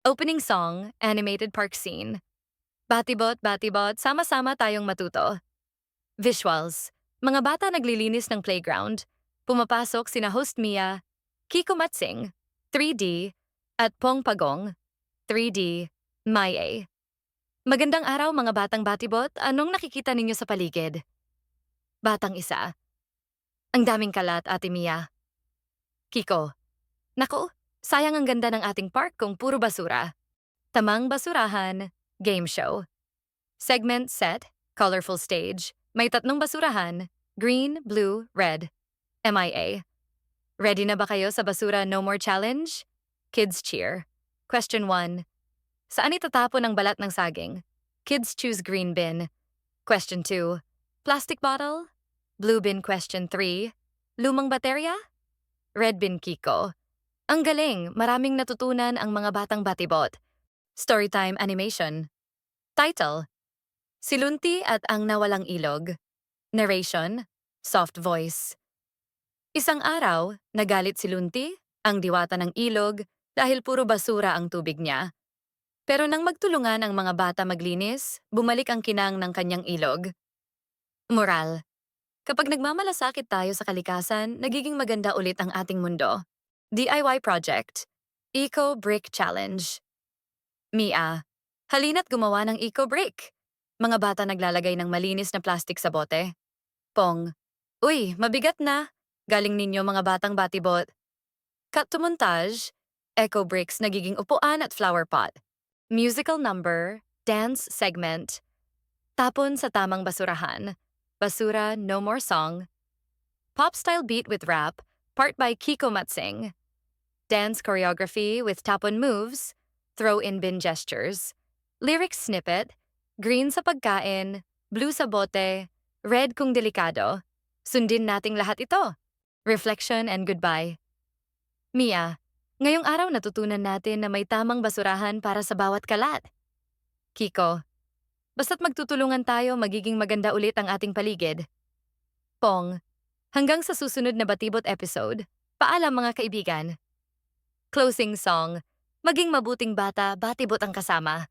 Opening song, animated park scene. Batibot, batibot, sama-sama tayong matuto. Visuals. Mga bata naglilinis ng playground. Pumapasok sina host Mia, Kiko Matsing, 3D, at Pong Pagong, 3D, Maya. Magandang araw mga batang batibot, anong nakikita ninyo sa paligid? Batang isa. Ang daming kalat, Ate Mia. Kiko. Nako, sayang ang ganda ng ating park kung puro basura. Tamang basurahan, game show. Segment set, colorful stage. May tatlong basurahan, green, blue, red. MIA. Ready na ba kayo sa basura no more challenge? Kids cheer. Question 1. Saan itatapon ang balat ng saging? Kids choose green bin. Question 2. Plastic bottle? Blue bin question 3. Lumang baterya? Red bin Kiko. Ang galing, maraming natutunan ang mga batang batibot. Storytime animation. Title. Silunti at ang nawalang ilog. Narration. Soft voice. Isang araw, nagalit si Lunti, ang diwata ng ilog, dahil puro basura ang tubig niya. Pero nang magtulungan ang mga bata maglinis, bumalik ang kinang ng kanyang ilog. Moral. Kapag nagmamalasakit tayo sa kalikasan, nagiging maganda ulit ang ating mundo. DIY Project. Eco Brick Challenge. Mia. Halina't gumawa ng Eco Brick. Mga bata naglalagay ng malinis na plastic sa bote. Pong. Uy, mabigat na. Galing ninyo mga batang batibot. Cut to montage. Eco Bricks nagiging upuan at flower pot. Musical number, dance segment. Tapon sa tamang basurahan. Basura No More Song. Pop style beat with rap, part by Kiko Matsing. Dance choreography with tapon moves, throw in bin gestures. Lyrics snippet, green sa pagkain, blue sa bote, red kung delikado. Sundin nating lahat ito. Reflection and goodbye. Mia, ngayong araw natutunan natin na may tamang basurahan para sa bawat kalat. Kiko, basta't magtutulungan tayo magiging maganda ulit ang ating paligid. Pong, hanggang sa susunod na Batibot episode, paalam mga kaibigan. Closing song, maging mabuting bata, batibot ang kasama.